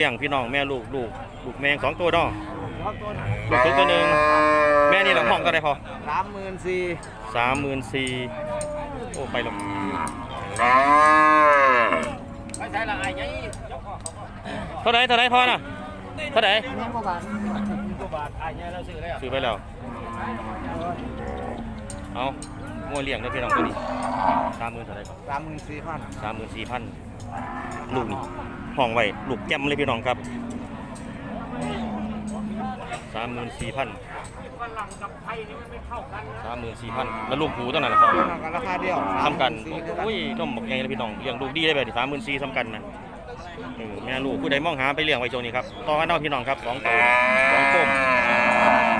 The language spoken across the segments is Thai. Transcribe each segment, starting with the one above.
เลี้ยงพี่น้องแม่ลูกลูกลูกแมงสองตัวเนาะสองตัวน่ะลูกตัวตัวหนึ่งแม่นี่เราห้องก็ได้พอสามหมื่นสี่สามหมื่นสี่โอ้ไปหรอกไม่ใช่ละไอ้ยัยเท่าไหรเท่าไหรพอน่ะเท่าไหรนี่กว่าบาทนี่กว่าบาทไอ้ยัยเราซื้อแล้วซื้อไปแล้วเอางัวเลี้ยงได้พี่น้องตัวนี้สามหมื่นเท่าไหรก่อนสามหมื่นสี่พันสามหมื่นสี่พันลูกนี่ ห้องไว้ลูกแก้มเลยพี่น้องครับสามหมื่นสี่พันสามหมื่นสี่พันแล้วลูกหูตัวนั้นล่ะพอกันราคาเดียวทำกัน34คือโอ้ยน้องบอกไงนะพี่น้องเลี้ยงลูกดีได้แบบสามหมื่นสี่ทำกันนะเออแม่ลูกผู้ใดมองหาไปเลี้ยงไว้โจนี้ครับต่อกันเอาพี่น้องครับสองตัวสองคมโอ้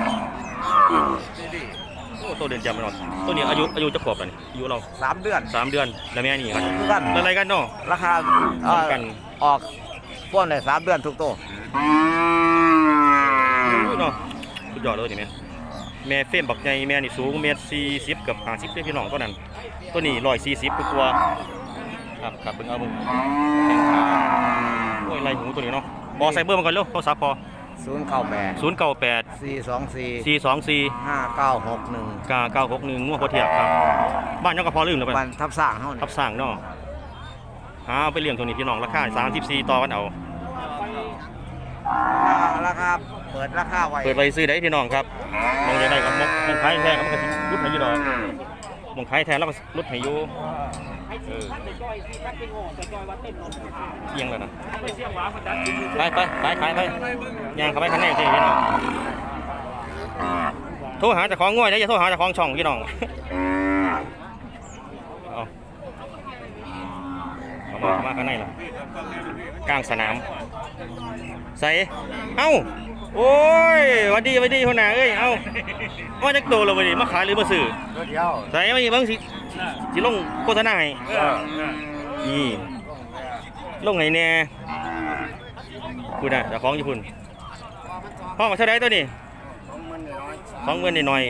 ตัวเดินจำไปหน่อยตัวนี้อายุอายุจะขวบแล้วนี่อายุเราสามเดือนสามเดือนแล้วแม่นี่ครับคือกันอะไรกันเนาะ ราคาเอ่อทำกัน ออกป้อนเลยสามเดือนทุกตัวอุ้ยเนาะสุดยอดเลยนี่แม่แม่เฟรมบักใหญ่แม่นี่สูงเมตรสี่สิบกับห้าสิบเลยพี่น้องตัวนั้น ตัวนี้ร้อยสี่สิบตัวครับครับเบิ่งเอาเบิ่งแข้งขาโอ้ยไรหูตัวนี้เนาะบอใส่เบอร์มาก่อนเร็วโทรศัพท์พอ ศูนย์เก้าแปดศูนย์เก้าแปดสี่สองสี่สี่สองสี่ห้าเก้าหกหนึ่งกาเก้าหกหนึ่งงัวโคเทียบครับ บ้านยังก็พอลืมแล้วไปวันทับสร้างเท่าทันี้บสร้างเนาะหาเอาไปเลี้ยงตัวนี้พี่น้องราคาสามสิบสี่ต่อกันเอา ราคาเปิดราคาไว้เปิดไปซื้อได้พี่น้องครับมองยังไงครับมองมองขายแท้ก็มันก็รุดให้อยูดอกมองขายแท้แล้วก็รุดให้อยู เออเอียงแล้วนะไปไปไปขายไปย่างเข้าไปข้างในสิพี่น้องโทรหาเจ้าของง่วยนะอย่าโทรหาเจ้าของช่องพี่น้องเอาเอามาเอามาข้างในล่ะกลางสนาม ใส่ เอ้า โอ้ยหวัดดีหวัดดีคนหนาเอ้ย เอ้าว่าจะโตแล้ววันนี้มาขายหรือมาซื้อตัวเดียวใส่มาอีกบางสิ สิลงโฆษณาให้นี่ลงให้แน่คุณน่ะเจ้าของญี่ปุ่นห้องมาเท่าไรตัวนี้สองเงินหน่อย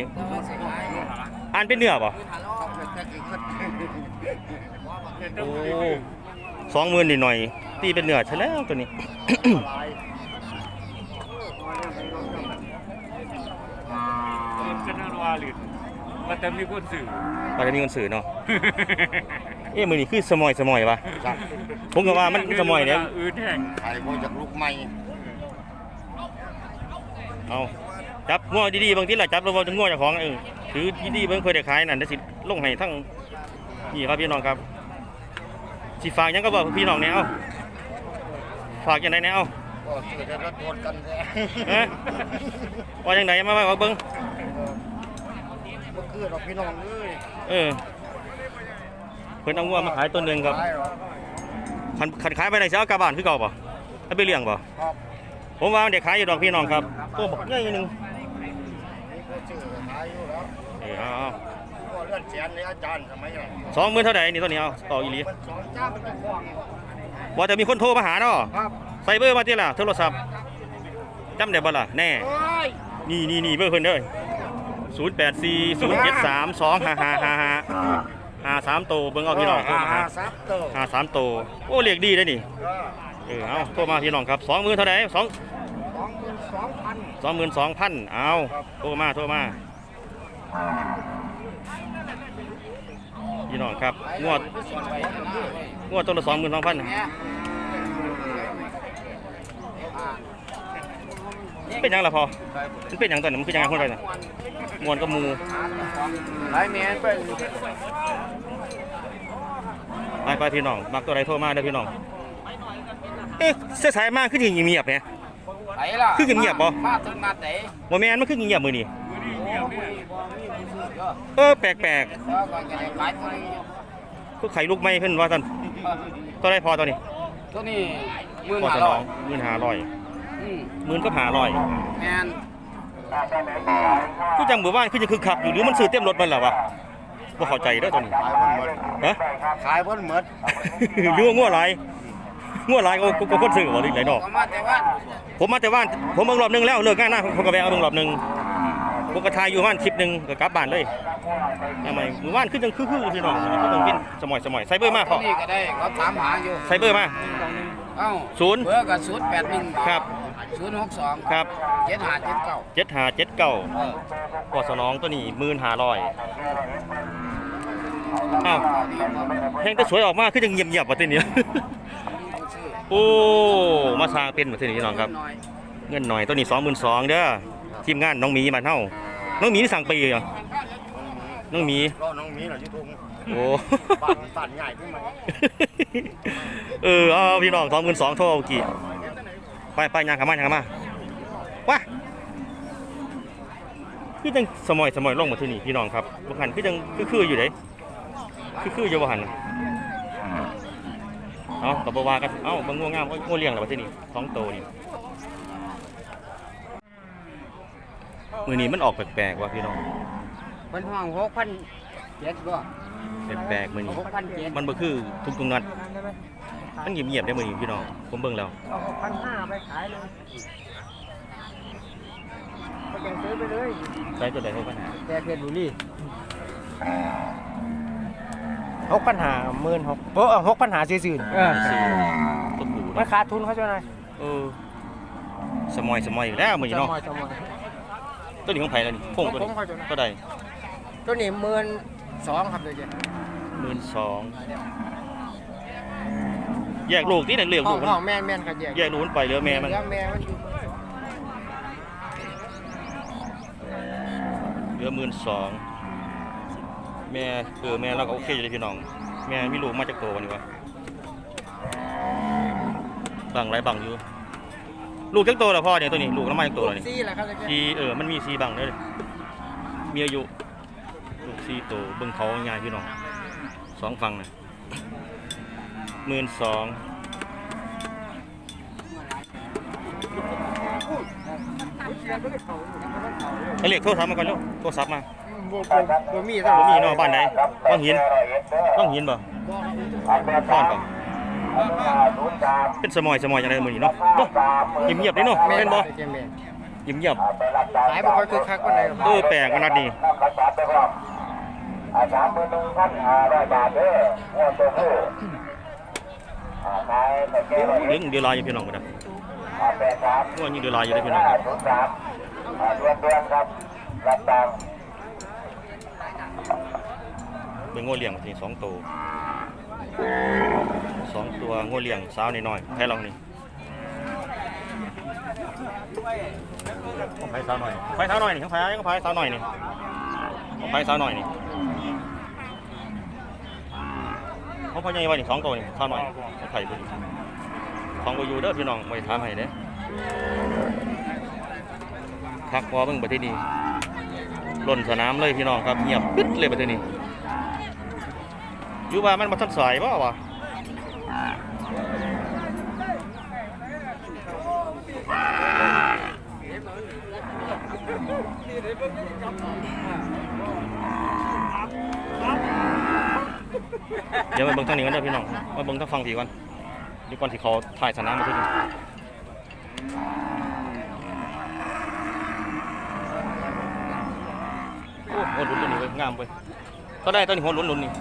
ๆอ่านเป็นเนื้อป่ะโอ้สองหมื่นหน่อยๆตีเป็นเนื้อใช่แล้วตัวนี้ก็น่ารัวหรือ มันจะมีคนสื่อมันจะมีคนสื่อเนาะ เอ๊ะมือนี่คือสมอยสมอยวะผมก็ว่ามันสมอยเนี่ยอืดแห้งไอ้พวกจากลูกใหม่เอาจับง้อดีๆบางทีล่ะจับแล้วว่าจะง้อเจ้าของเออถือดีๆเบิ่งเคยได้ขายนั่นได้สิลงให้ทั้งนี่ครับพี่น้องครับสิฝากหยังก็บอกพี่น้องเนี่ยเอาฝากยังไงเนี่ยเอาก็เกิดจะรถชนกันแท้เอ๊ะว่าจังไดมาว่าเบิ่ง ก็คือเราพี่น้องเลยเออเพิ่นเอางัวมาขายตัวหนึงครับขายเหรอคันคันขายไปได้สิเอากลับบ้านคือเก่าบ่เอาไปเลี้ยงบ่ครับผมว่ามันเด็กขายอยู่ดอกพี่น้องครับตัวบักใหญ่หนึงนี่ก็ชื่อขายอยู่แล้วเออเอาเอาก็เลื่อนเสียนเลยอาจารย์สมัยนั้นสองหมื่นเท่าไหร่นี่ตัวนี้เอาต่ออีหลีมันสองจ้ามันจะควงว่าจะมีคนโทรมาหาเนาะครับใส่เบอร์มาที่ล่ะโทรศัพท์จำได้บ่ล่ะแน่โอ้ยนี่นี่นี่เบอร์เพิ่นเด้อ ศูนย์แปดสี่ศูนย์เจ็ดสามสองห้าห้าห้าห้าห้าสามโตเบิ่งเอาพี่น้องโทรมาหาซับเตอร์ห้าสามโตโอ้เรียกดีเลยนี่ก็เออเอาโทรมาพี่น้องครับสองหมื่นเท่าไหร่สองสองหมื่นสองพันสองหมื่นสองพันเอาโทรมาโทรมาพี่น้องครับงวด งวดตัวละสองหมื่นสองพัน เป็นหยังล่ะพอมันเป็นหยังตอนนี้มันเป็นหยังคนไรน่ะมวนกับหมูหลายเมียนเป็นไปไปพี่น้องมักตัวใดโทรมาเด้อพี่น้องเอ๊ะเสียสายมากคือที่เงียบๆเนี่ย ไหนล่ะคือเงียบๆบ่ มาถึงนาเต๋บ่แม่นมันคือเงียบๆมื้อนี้เออแปลกแล้วก็จะขายตัวนี้ๆคือไข่ลูกไม้เพิ่นว่าซั่นตัวใดพอตัวนี้ตัวนี้หมื่นพอห้าจะร้น้ออยงหมื่นห้าร้อยอืม หมื่นก็ห้าร้อยแมนคือจังหมู่บ้านคือจะคึกคักอยู่หรือมันซื้อเต็มรถมันล่ะวะบ่เข้าใจเด้อตัวนี้ขายบนหมดฮะขายบนหมดหรือว่างัวหลายงัวหลายก็ก็ก็คนซื้อบ่หรือไหนดอกก็มาแต่ว่าผมมาแต่บ้านผมเบิ่งรอบหนึงแล้วเลิกงานนะผมก็แวะเอาเบิ่งรอบหนึงผมก็ถ่ายอยู่บ้านคลิปหนึงก็กลับบ้านเลยทำไมหมู่บ้านคือจังคือคือพี่น้องก็ต้องกินสมอยสมอยใส่เบอร์มาตัพ่วอนี้ก็ได้เขาถามหาอยู่ใส่เบอร์มา เอ้าศูนย์ เบอร์กับศูนย์แปดหนึ่งครับ ศูนย์หกสองครับเจ็ดห้าเจ็ดเก้าเจ็ดหาเจ็ดเก้าเออพอสนองตัวนี้หมื่นหาร้อยอ้าวเพลงก็สวยออกมาคือยังเงียบๆว่ะทีนี้โอ้มาสร้างเป็นแบบนี้น้องครับน้อยเงินหน่อยตัวนี้สองหมื่นสองเด้อทีมงานน้องหมีมาเท่าน้องหมีสั่งไปเหรอน้องหมีก็น้องมีเหรอยุทง โอ้บ้านตันใหญ่ขึ้นมาเออเอาพี่น้องสองหมื่นสองโทรเอากี่ไปไปยางขามาย่างขามาว้าคือจังสมอยสมอยลงมาที่นี่พี่น้องครับบุหันคือจังคือคืออยู่เด้คือคืออยู่บุหันน่ะเอาตบว่ากันเอ้าบางงัวงามโอ้ยงัวเลี้ยงแล้วมาที่นี่สองโตวนี่มือนี้มันออกแปลกๆว่ะพี่น้องเป็นห้องหกพันเจ็ดก็ แปลกๆมือนี้หกพันเจ็ดมันบ่คือทุกทุกๆนัดมันเงียบๆได้มือนี้พี่น้องผมเบิ่งแล้วเอาหกพันห้าไปขายเลยไปแกงซื้อไปเลยใช้ตัวใดให้ปัญหาแต่เพชรบุรีหกปัญหาหมื่นหกเออหกปัญหาซื่อเออสี่ตัวผูๆมันขาดทุนเขาจะไงเออสมอยสมอยอยู่แล้วมือนี้เนาะจมอยจมอยตัวนี้ของไผแล้วนี่โค้งตัวผนี้มเข้าใจนะตัวใดตัวนี้หมื่นสองครับเดี๋ยวจะ หมื่นสองแยกลูกที่ไหนเลือกห้อลูงกมันห้องแม่นแม่นครับแยกแยกลูกมันไปเหลือแม่มัน แล้วแม่มันอยู่เหลือหมื่นสองแม่เออแม่เราก็โอเคอยู่เลยพี่น้อง แม่มีลูกมาจากตัววันนี้วะบังไรบังอยู่ ลูกจักตัวแล้วพ่อเนี่ยตัวนี้ลูกน้ำมาจากตัวแล้วนี่ซี่แหละครับเดี๋ยวจะซีเออมันมีซีบังเลยมีอายุลูกซีโตวเบิ่งเขาง่ายพี่น้อง สองฟังนะหมื่นสองไอเรียกโทรศัพท์มาก่อนลูกโทรศัพท์มาบ่บ่บ่มีแต่ผมมีเนาะบ้านไหนต้องหินต้องหินบ่บ้านบ่เป็นสมอยสมอยอย่างไรมือนี้เนาะบ่เงียบเงียบๆเลยเนาะแม่เป็นบ่เดี๋ยวจะแม่นเงียบเงียบขายบ่ค่อยคือคักปานใดหรอกๆเออแปลกมันนัดนี้ สามหมื่นหนึ่งพันห้าร้อยบาทเด้อหัวตัวผู้อ่าขายแต่แก้วเหลืองเดือดลายอยู่พี่น้องกันนะแปดสามว่ายังเดือดลายอยู่ได้พี่น้องครับศูนย์สามอ่าเดือนเดือนครับรับตามเป็นงัวเลี้ยงทีสองตัวสองตัวงัวเลี้ยงสาวน้อยๆให้ลองนี่ของไผ่สาวหน่อยไผ่สาวหน่อยนี่ของไผ่ของไผ่สาวหน่อยนี่ของไผ่สาวหน่อยนี่ของ พ่อใหญ่ว่านี่สองตัวนี่สาวหน่อยไผ่ตัวนี้ของบ่อยู่เด้อพี่น้องได้ถามให้เด้อพักพอเบิ่งประเทศนี้ล่นสนามเลยพี่น้องครับเงียบปิดเลยประเทศนี้อยู่ว่ามันมาทันสายบ่วะ เดี๋ยวมาเบิ่งทางนี้กันเด้อพี่น้อง มาเบิ่งทางฟังผีก่อนเดียวก่อนที่เขาถ่ายสนามมาทีนึงโอ้โหลุ้นตัวนี้เว้ยงามเว้ยก็ได้ตัวนี้หัวลุ้นลุ้นๆนี่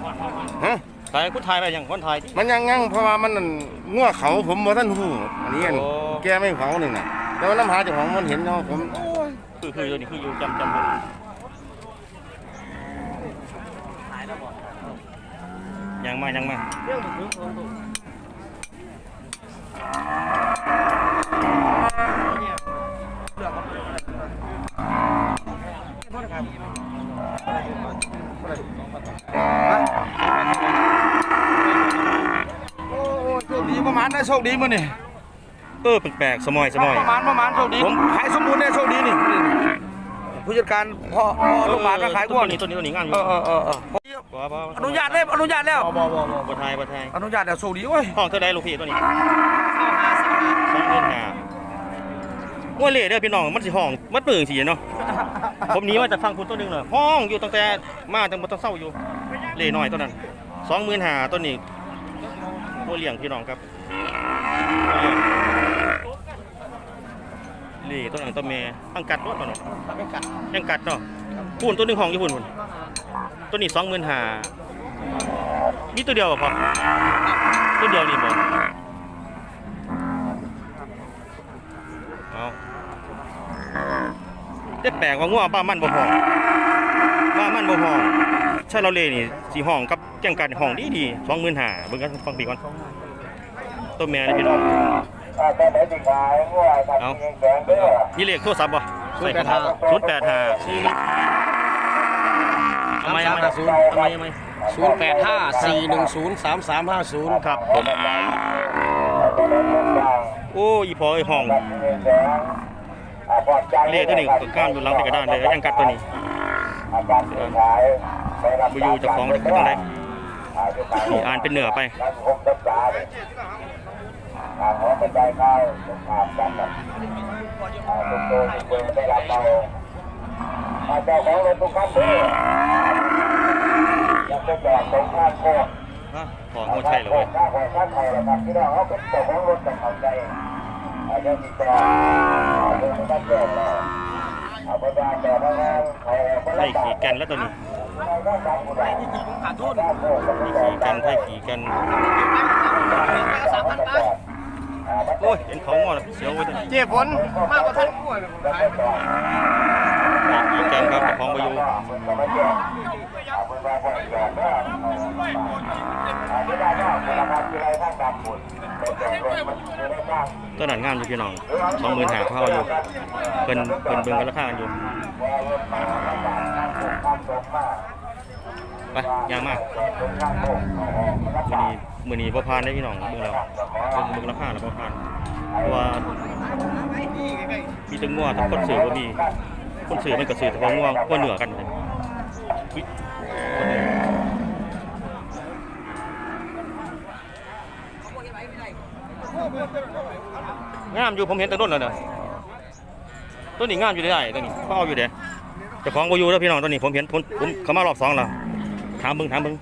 ฮะถ่ายคุณถ่ายไปยังคนถ่ายที่มันยังยังเพราะว่ามันนั่นงัวเขาผมบ่ท่านหูอันนี้อันโอ้ แกไม่เขาหนึ่งน่ะแต่ว่าน้ำหาเจ้าของมันเห็นเนาะผมโอ้ยคือคือตัวนี้คืออยู่จำจำเลย ยังมายังมาโอ้โชคดีประมาณได้โชคดีมื้อนี่เออแปลกๆสมอยสมอยประมาณประมาณโชคดีผมขายสมบูรณ์ได้โชคดีนี่ผู้จัดการพ่อพ่อโรงพยาบาลมาขายกตัล้ววยนี้ตัวนี้ตัวนี้งามอยู่เออเออเออเออบ่บ่อนุญาตแล้วอนุญาตแล้วบ่บ่บ่บ่ถ่ายบ่ถ่ายอนุญาตแล้วโชคดีโอ้ยห้องเท่าใดลูกพี่ตัวนี้สองเงินหาว่าเล่เด้อพี่น้องมันสิห้องมัดมือสิเนาะผมหนีมาจากฟังคุณตัวหนึงเนาะห้องอยู่ตั้งแต่มาตั้งบ่ต้องเศร้าอยู่เล่น้อยตัวนั้นสองหมื่นหาตัวนี้โมเลี้ยงพี่น้องครับเล่ตัวนั้นตัวแม่ตั้งกัดรถเนาะยังกัดเนาะพูนตัวหนึงห้องอยู่พูนพูน ตัวนี้สองหมื่นหามีตัวเดียวบ่พอตัวเดียวนี่บ่เอาได้แปลกว่าง่วงป้ามันบ่ห้องป้ามันบ่ห้องชาเราเลยนี่สีห้องกับแจ้งการห้องดีดีสองหมื่นห้าเบิ่งกันฟังปีก่อนตัวแม่นี่พี่น้องถ้าแต่ไหนสิขายงัวทำเอาเองแดงเด้อนี่เลขโทรศัพท์บ่ศูนย์แปดห้าศูนย์แปดห้า เอาไหมเอาไหมเอาไหมเอาไหมศูนย์แปดห้าสี่หนึ่งศูนย์สามสามห้าศูนย์ครับผมโอ้ยพอไอ้ห้องเลขตัวนี้ก็ก้านอยู่หลังไปกระดานเลยแล้วยังกัดตัวนี้บอยู่เจะของจะขึ้นตรงไหนนี่อ่านเป็นเหนือไปเจ้าของรถทุกคันเด้อยั งจะจอดตรงข้างโคกอะของหัวใช่เหรอเว้ยข้างโคกข้างไทยแล้วครับพี่น้องเขาเป็นเจ้าของรถจะเข้าใจอาจจะมีจอดเดินไม่ได้เกิดแล้วเอาไปได้แต่ละงานใครคนไทละยบาขี่ทกันแล้วตัวนี้ก็จำกูได้นี่ขี่กันไทยขี่กันโอ้ยเห็นเขางอแล้วเสียวไว้ตัวนี้เจ็บผลมากกว่าท่านไทยขี่กันครับเจ้าของบอยู่ ตัวนั้นงามอยู่พี่น้องสองหมื่นหาเข้าอยู่เพิ่นเพิ่นเบิ่งกันราคาอยู่ไปยางมากมือนีมือนี้บ่ผ่านได้พี่น้องเบิ่งแล้วเบิ่งเบิ่งราคาแล้วบ่ผ่านเพราะว่ามีตังัวทั้งคนซื้อบ่มีคนซื้อมันก็ซื้อแต่ว่างัวงัวเหนือกันเลยอุ๊ยคนเหนือ งามอยู่ผมเห็นแต่ต้นแล้วเน่ะต้นนี้งามอยู่ได้ต้นนี้เขาเอาอยู่เด้เจ้าของบ่อยู่แล้วพี่น้องต้นนี้ผมเห็นผมผมเขามารอบสองแล้วถามเบิ่งถามเบิ่ง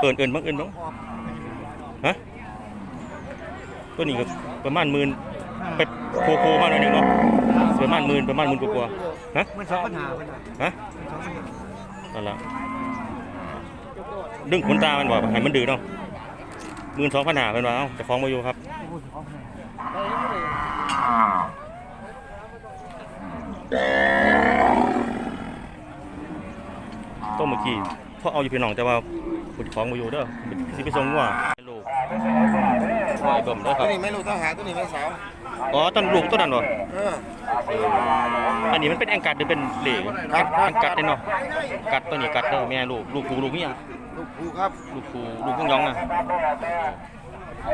เอิ่นเอิ่นบ้างเอิ่นบ้างฮะตัวนี้ก็ประมาณหมื่นไปโคโคมาหน่อยหนึงเนาะประมาณหมื่นประมาณหมื่นกว่าๆฮะมันสองปัญหาปัญหาฮะนั่นละดึงขนตามันบ่ให้มันดื้อเนาะห มื่นสองพันหาเป็นว่าเอ้าจะฟ้องมาอยู่ครับต้มเมื่อกี้พราะเอาอยู่พี่น้องแต่ว่าผู้ของมาอยู่เด้อสิไปส่งว่าลูกไอ้บ่มเด้อคตัรัวนี้ไม่รู้ต้องหาตัวนี้ไม่สาวอ๋อต้นลูกต้นนั้นบ่เอออันนี้มันเป็นแองกัดหรือเป็นเหล่กัดแองกัดเนาะกัดตัวนี้กัดเด้อแม่ลูกลูกครูลูกเมีย ครูครับลูกครูลูกพุ่งยองนะ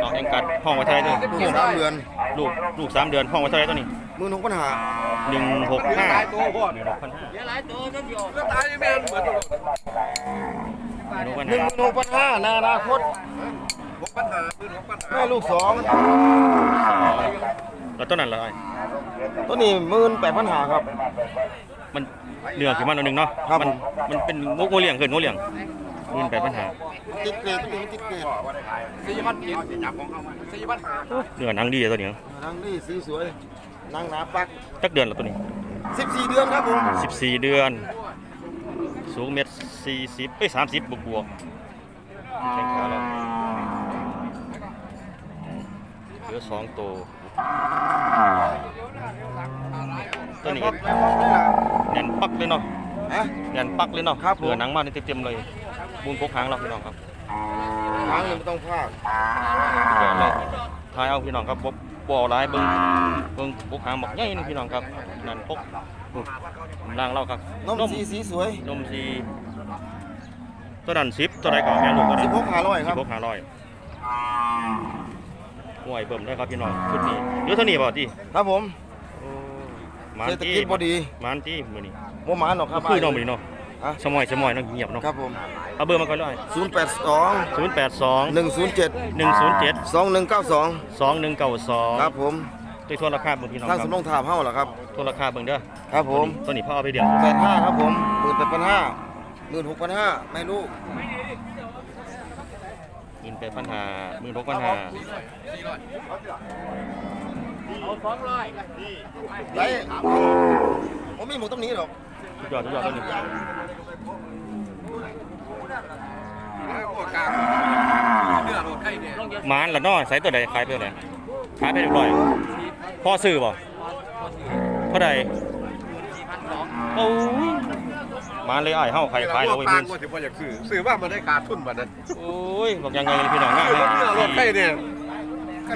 เอาแองกัดห้องไว้เท่าไหรเด้อลูกสามเดือนลูกลูกสามเดือนห้องไว้เท่าไหรตัวนี้มือหนุ่งปัญหาหนึ่งหกห้าหนึ่งหกพันห้าหนึ่งพันหนึ่งห้าหนุ่งปัญหาในอนาคตแม่ลูกสองแล้วต้นนั้นละไอ้ตัวนี้หมื่นแปดพันหาครับ มันเหนือขึ้นมาหน่อยหนึงเนาะครับมันมันเป็นงกโงเลี้ยงขึ้นโงเลี้ยงห มื่นแปดพันห้าติดเกรดตัวนี้มันติดเกรดเนื้อหนังดีอะตัวนี้นางนี่สีสวยนางหนาปักจักเดือนละตัวนี้สิบสี่เดือนครับผมสิบสี่เดือน สูงเมตรสี่สิบเอ้ยสามสิบบวกบวกๆแข้งขาเราเหลือสองตัวตัวนี้ก็แน่นปักเลยเนาะฮะ แน่นปักเลยเนาะครับผม เหลือหนังมาเต็มๆเลย บุญพกหางเราพี่น้องครับหางนี่ไม่ต้องพากเดี๋ยวเลยทายเอาพี่น้องครับบ่บ่เอาหลายเบิ่งเบิ่งพกหางบอกใหญ่นึงพี่น้องครับนั่นพกอุ๊ยล่างเราครับนมสีสีสวยนมสีตัวนั้นสิบตัวใดก่อนแม่ลูกก็ได้สิบหกห้าร้อยครับสิบหกห้าร้อยห่วยเบิ่มได้ครับพี่น้องชุดนี้เหลือเท่านี้บ่ที่ครับผมมานเศรษฐที่กิจบ่ดีมานที่มื้อนี้โมหมานหรอกครับคือน้องมื้อนี้เนาะฮะสมอยสมอยเนาะเงียบเนาะครับผม เอาเบอร์มาก่อนเลยศูนย์แปดสอง082หนึ่งศูนย์เจ็ด107สองหนึ่งเก้าสอง2192ครับผมตัวทั่วราคาเบิ่งพี่น้องคทางรับสำรองถามเฮ้าเหรอครับทั่วราคาเบิ่งเด้อครับผมตัวนี้พ่อเอาไปเลี้ยงแปดห้าครับผมหมื่นแปดพันห้าหมื่นหกพันห้าแม่ลูกกินไปปัญหามือพกปัญหาไรผมมีหมูต้มนี้หรอก สุดยอดสุดยอดตัวนี้ หมานละเน้อใส่ตัวใดขายไปเท่าไหร่ขายไปเรียบร้อยพ่อซื้อบ่เท่าไหร่โอ้ยมาเลยอ้ายเฮาใครขายเอาไว้ปามื่งนก็ถือว่าอยากซื้อซื้อว่ามันได้ขาดทุนบัดนั้นโอ้ยบอกยังไงเลยพี่น้องง่ายเออมากรถไฟเนี่ย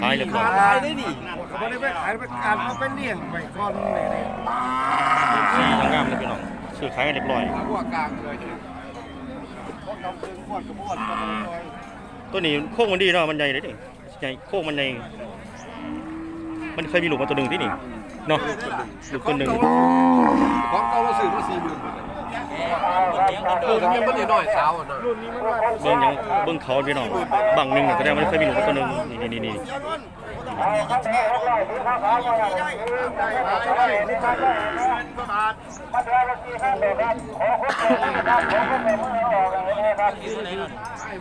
ขายเรียบร้อยขายได้ดิเขาไม่ได้ไปขายไปการเขาไปเลี้ยงไปก่อนเลยเนี่ยสีทั้งงามเลยพี่น้องซื้อขายกันเรียบร้อยพวกกลางเลย คนทำตึงพวดกับพวดก็เลยตัวนี้โค้งมันดีเนาะมันใหญ่เลยดิใหญ่โค้งมันใหญ่มันเคยมีหลุมมาตัวหนึ่งที่นี่เนาะหลุมตัวหนึ่งของเก่าเราซื้อมาสี่หมื่นเออทำไมมันน้อยสาวอะนะเบิ้งยังเบิ้งเขาพี่น้องบางหนึ่งเนี่ยแสดงว่ามันเคยมีหลุมมาตัวหนึ่งนี่นี่นี่ พี่ใหญ่ไปเลยพี่ใหญ่ไปเลยพี่ใหญ่ไปเลยท่านประทานพระเจ้าลูกที่แท้โอ้โหไปเลยไปเลย